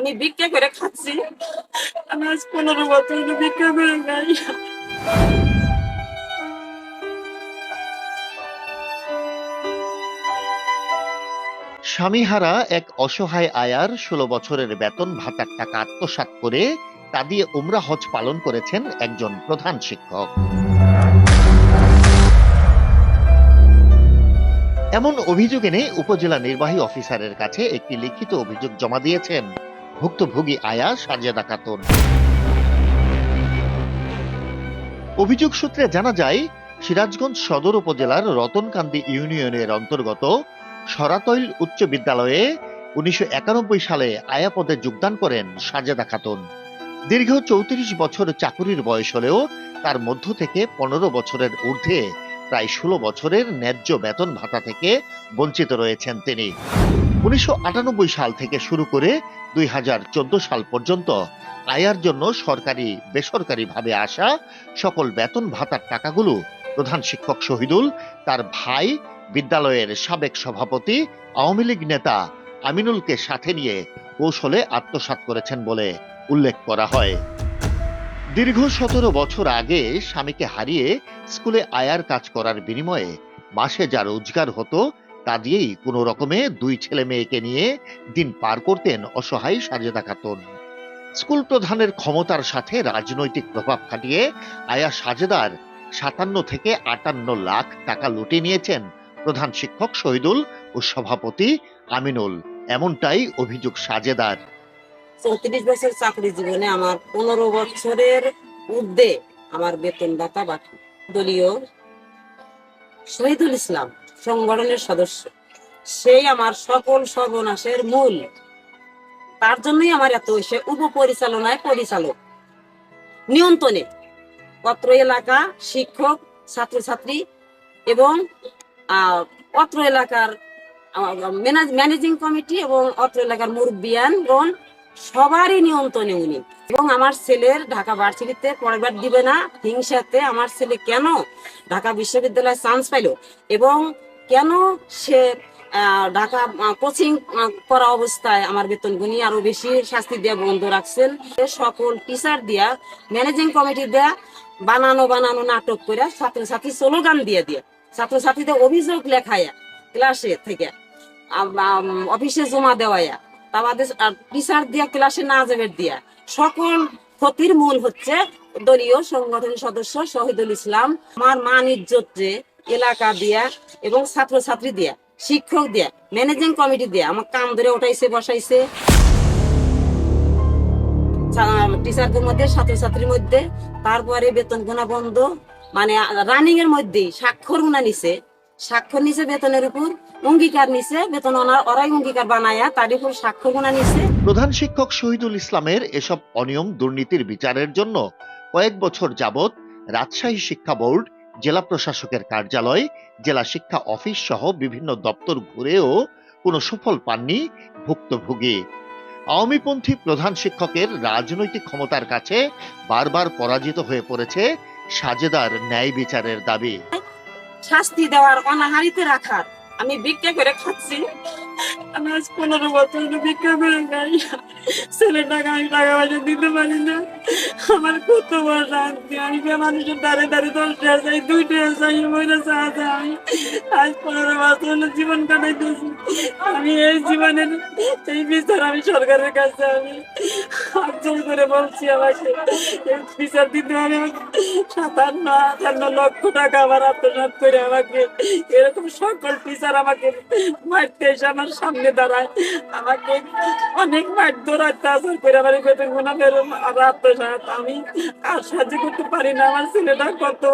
আমি ভিক্ষা করে খাচ্ছি। আমি আজ পনেরো বছর ভিক্ষা করে খাই। স্বামীহারা এক অসহায় আয়ার ষোলো বছরের বেতন ভাতার টাকা আত্মসাৎ করে তা দিয়ে উমরা হজ পালন করেছেন একজন প্রধান শিক্ষক। এমন অভিযোগ এনে উপজেলা নির্বাহী অফিসারের কাছে একটি লিখিত অভিযোগ জমা দিয়েছেন। ভুক্তভোগী আয়া সাজেদা খাতুন অভিযোগ সূত্রে জানা যায়, সিরাজগঞ্জ সদর উপজেলার রতনকান্দি ইউনিয়নের অন্তর্গত সরাতৈল উচ্চ বিদ্যালয়ে উনিশশো একানব্বই সালে আয়া পদে যোগদান করেন সাজেদা খাতুন দীর্ঘ চৌত্রিশ বছর চাকুরির বয়স হলেও তার মধ্য থেকে পনেরো বছরের ঊর্ধ্বে প্রায় ষোলো বছরের ন্যায্য বেতন ভাতা থেকে বঞ্চিত রয়েছেন তিনি। উনিশশো আটানব্বই সাল থেকে শুরু করে দুই সাল পর্যন্ত আয়ার জন্য সরকারি, বেসরকারিভাবে আসা সকল বেতন ভাতার টাকাগুলো প্রধান শিক্ষক শহীদুল, তার ভাই, বিদ্যালয়ের সাবেক সভাপতি, আওয়ামী লীগ নেতা আমিনুলকে সাথে নিয়ে কৌশলে আত্মসাৎ করেছেন বলে উল্লেখ করা হয়। দীর্ঘ সতেরো বছর আগে স্বামীকে হারিয়ে স্কুলে আয়ার কাজ করার বিনিময়ে মাসে যা রোজগার হতো তা দিয়েই কোনো রকমে দুই ছেলে মেয়েকে নিয়ে দিন পার করতেন অসহায় সাজেদা খাতুন। স্কুল প্রধানের ক্ষমতার সাথে রাজনৈতিক প্রভাব খাটিয়ে আয়া সাজেদার সাতান্ন থেকে আটান্ন লাখ টাকা লুটে নিয়েছেন প্রধান শিক্ষক শহীদুল ও সভাপতি আমিনুল, এমনটাই অভিযোগ সাজেদার চৌত্রিশ বছর চাকরি জীবনে আমার পনেরো বছরের ঊর্ধ্বে আমার বেতন ভাতা বাকি। দলীয় শহীদুল ইসলাম, সংগঠনের সদস্য। সেই আমার সকল সর্বনাশের মূল। তার জন্যই আমার এত সে উপপরিচালনায় পরিচালক। নিয়ন্ত্রণে অত্র এলাকা, শিক্ষক, ছাত্রছাত্রী এবং অত্র এলাকার ম্যানেজিং কমিটি এবং অত্র এলাকার মুরব্বিয়ানগণ সবারই নিয়ন্ত্রণে উনি। এবং আমার ছেলের ঢাকা ভার্সিটিতে পড়াবার দিবে না, হিংসাতে আমার ছেলে কেন ঢাকা বিশ্ববিদ্যালয়ে চান্স পাইল? এবং কেন সে ঢাকা কোচিং করা অবস্থায় আমার বেতন গুনি আরও বেশি শাস্তি দেওয়া বন্ধ রাখছেন? সকল টিচার দিয়া ম্যানেজিং কমিটি দেয়া বানানো বানানো নাটক করে ছাত্রছাত্রী স্লোগান দিয়ে দিয়ে, ছাত্রছাত্রীদের অভিযোগ লেখায়া ক্লাসে থেকে অফিসে জমা দেওয়ায়া তা টিচার দিয়া, ক্লাসে না যাবে দিয়া। সকল ক্ষতির মূল হচ্ছে দলীয় সংগঠনের সদস্য শহীদুল ইসলাম, আমার মান ইজ্জত এলাকা দিয়া এবং ছাত্রছাত্রী দিয়া, শিক্ষক দিয়া, ম্যানেজিং কমিটি দিয়া, আমার কাম ধরে উঠাইছে বসাইছে। টিচারদের মধ্যে, ছাত্রছাত্রীর মধ্যে, তারপরে বেতন গোনা বন্ধ মানে রানিং এর মধ্যেই স্বাক্ষর গুনা নিছে। স্বাক্ষর নিছে বেতনের উপর অঙ্গীকার নিছে বেতন ওনার ওরাই অঙ্গীকার বানায়া তার উপর গুনা নিছে। প্রধান শিক্ষক শহীদুল ইসলামের এসব অনিয়ম দুর্নীতির বিচারের জন্য কয়েক বছর যাবৎ রাজশাহী শিক্ষা বোর্ড জেলা প্রশাসকের কার্যালয় জেলা শিক্ষা অফিস সহ বিভিন্ন দপ্তর ঘুরেও কোনো সুফল পাননি ভুক্তভোগী। আওয়ামীপন্থী প্রধান শিক্ষকের রাজনৈতিক ক্ষমতার কাছে বারবার পরাজিত হয়ে পড়েছে সাজেদার ন্যায় বিচারের দাবি। শাস্তি দেওয়ার অনাহারিতে রাখার আমি ভিক্ষা করে খাচ্ছি। আমি আজ পনেরো বছর ভিক্ষা করে খাই ছেলে টাকা আমি টাকা পয়সা দিতে পারি না। আমার কত বড় শান্তি আমি মানুষের দাঁড়ে দাঁড়িয়ে দশ টাকা চাই দুই টাকা চাই মহিলা চাহাতে আমি আজ পনেরো বছর জীবন কাটাইতেছি। আমি এই জীবনের এই বিচার আমি সরকারের কাছে আমি আর্জন করে বলছি আমাকে। এই বিচার দিতে হবে সাতান্ন, আটান্ন লক্ষ টাকা আমার আত্মসাৎ করে আমাকে, এরকম সকল টিচার আমাকে মারতে এসে আমার সামনে দাঁড়ায়। আমাকে অনেক মার ধরে অত্যাচার করে আমার বেতন গুণা বেরো আমার আত্মসাৎ আমি আর সাহায্য করতে পারি না। আমার ছেলেটা কত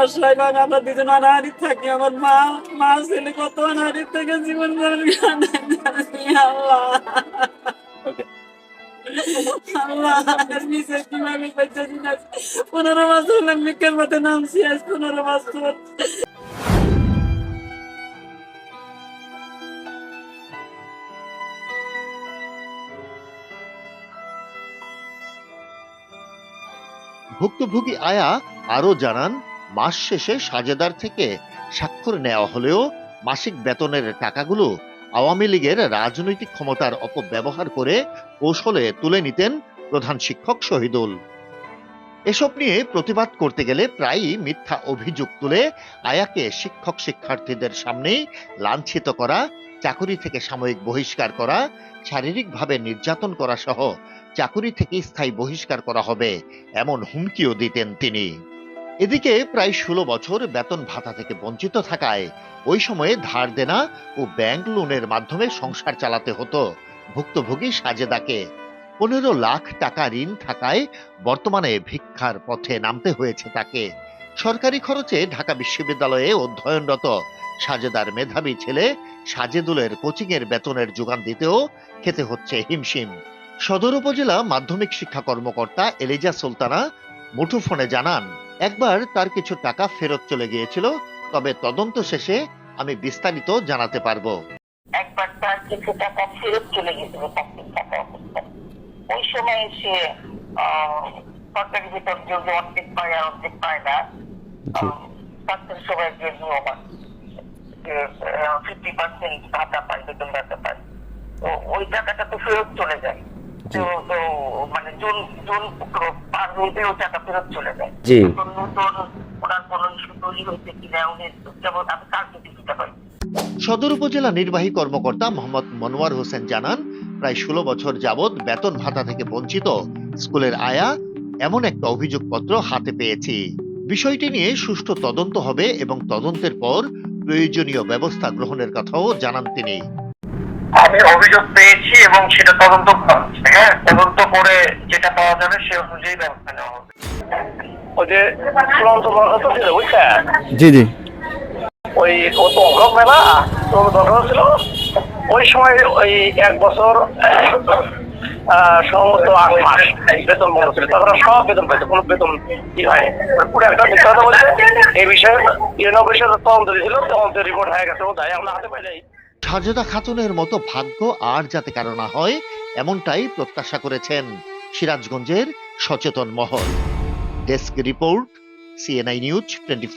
অসহায় এবং আমরা দুজন অনাহারি থাকি। আমার মা মা ছেলে কত অনাহারি থেকে জীবন। আল্লাহ। পনেরো বছর হলাম বিকেল মতো নামছি আজ পনেরো বছর। ভুক্তভোগী আয়া আরও জানান, মাস শেষে সাজেদার থেকে স্বাক্ষর নেওয়া হলেও মাসিক বেতনের টাকাগুলো আওয়ামী লীগের রাজনৈতিক ক্ষমতার অপব্যবহার করে কৌশলে তুলে নিতেন প্রধান শিক্ষক শহীদুল। এসব নিয়ে প্রতিবাদ করতে গেলে প্রায়ই মিথ্যা অভিযোগ তুলে আয়াকে শিক্ষক শিক্ষার্থীদের সামনেই লাঞ্ছিত করা চাকুরি থেকে সাময়িক বহিষ্কার করা, শারীরিকভাবে নির্যাতন করা সহ চাকুরি থেকে স্থায়ী বহিষ্কার করা হবে, এমন হুমকিও দিতেন তিনি। এদিকে প্রায় ষোলো বছর বেতন ভাতা থেকে বঞ্চিত থাকায় ওই সময়ে ধার দেনা ও ব্যাংক লোনের মাধ্যমে সংসার চালাতে হতো, ভুক্তভোগী সাজেদাকে। পনেরো লাখ টাকা ঋণ থাকায় বর্তমানে ভিক্ষার পথে নামতে হয়েছে তাকে। সরকারি খরচে ঢাকা বিশ্ববিদ্যালয়ে অধ্যয়নরত সাজেদার মেধাবী ছেলে সাজেদুলের কোচিংয়ের বেতনের যোগান দিতেও খেতে হচ্ছে হিমশিম। সদর উপজেলা মাধ্যমিক শিক্ষা কর্মকর্তা এলিজা সুলতানা মুঠোফোনে জানান একবার তার কিছু টাকা ফেরত চলে গিয়েছিল তবে তদন্ত শেষে আমি বিস্তারিত জানাতে পারব। একবার তার কিছু টাকা ফেরত চলে গেছিল টাকা ওই সময় সে সরকারি বেতন যে অর্ধেক পায় আর অর্ধেক পায় না সবাই যে নিয়ম আছে যে ফিফটি পার্সেন্ট ভাতা বেতন ভাতা তো ওই টাকাটা তো ফেরত চলে যায় মানে জুন জুন পার হইতে টাকা ফেরত চলে যায় নতুন ওনার তৈরি কিনা উনি যেমন আমি সদর উপজেলা নির্বাহী কর্মকর্তা মোহাম্মদ মনোয়ার হোসেন জানান, প্রায় ষোলো বছর যাবৎ বেতন ভাতা থেকে বঞ্চিত। স্কুলের আয়া এমন একটা অভিযোগপত্র হাতে পেয়েছি। বিষয়টি নিয়ে সুষ্ঠু তদন্ত হবে এবং তদন্তের পর প্রয়োজনীয় ব্যবস্থা গ্রহণের কথাও জানান তিনি। আমি অভিযোগ পেয়েছি এবং সেটা তদন্ত হ্যাঁ? তদন্ত করে যেটা পাওয়া যাবে সে অনুযায়ী ব্যবস্থা নেওয়া হবে। ওই যে চূড়ান্ত দরখাস্ত ছিল বুঝছেন? জি জি। ওই ও তো অগ্রব মেলা দরখাস্ত ছিল। ওই সময় ওই এক বছর সমস্ত আট মাস বেতন বন্ধ ছিল। তারপরে সব বেতন কোনো বেতন কি হয় পুরো একটা বলছে, এই বিষয়ে তদন্ত দিয়েছিল তদন্তের রিপোর্ট হয়ে গেছে তাই আমরা হাতে পাইলে সাজেদা খাতুনের মতো ভাগ্য আর যাতে কারও না হয়, এমনটাই প্রত্যাশা করেছেন সিরাজগঞ্জের সচেতন মহল। Desk report, CNI news twenty